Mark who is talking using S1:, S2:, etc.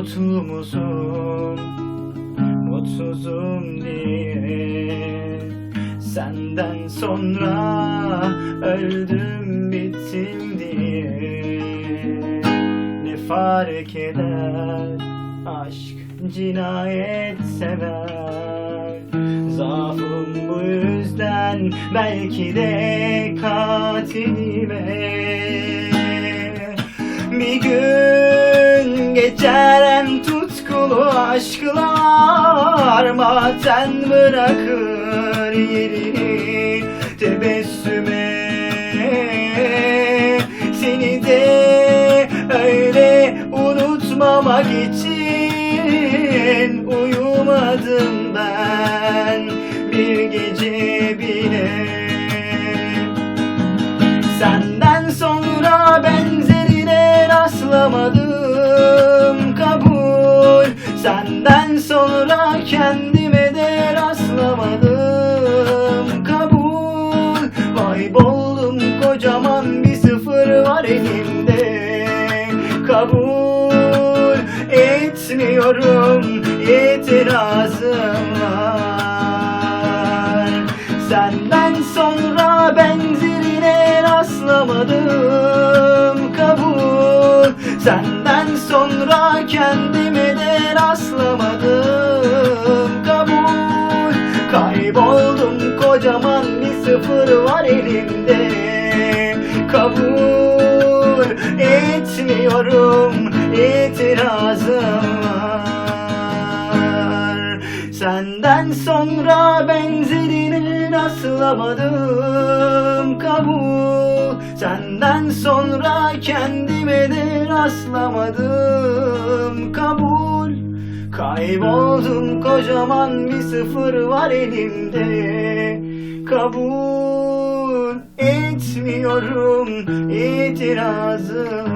S1: Mutumsun. Mutsuzum diye Senden sonra öldüm bittim diye. Ne fark eder aşk cinayet sever? Zaafım bu yüzden belki de katilime. Bir gün geçeren tutkulu aşklar Maten bırakır yerini tebessüme. Seni de öyle unutmamak için Uyumadım ben bir gece bile. Senden sonra benzerine rastlamadım Senden sonra kendime de rastlamadım. Kabul Kayboldum kocaman bir sıfır var elimde. Kabul etmiyorum itirazım Senden sonra benzerine rastlamadım Senden sonra kendime de rastlamadım. Kabul. Kayboldum kocaman bir sıfır var elimde. Kabul. Etmiyorum itirazım var. Senden sonra benzerini rastlamadım kabul Senden sonra kendime de rastlamadım kabul. Kayboldum kocaman bir sıfır var elimde Kabul. Etmiyorum itirazım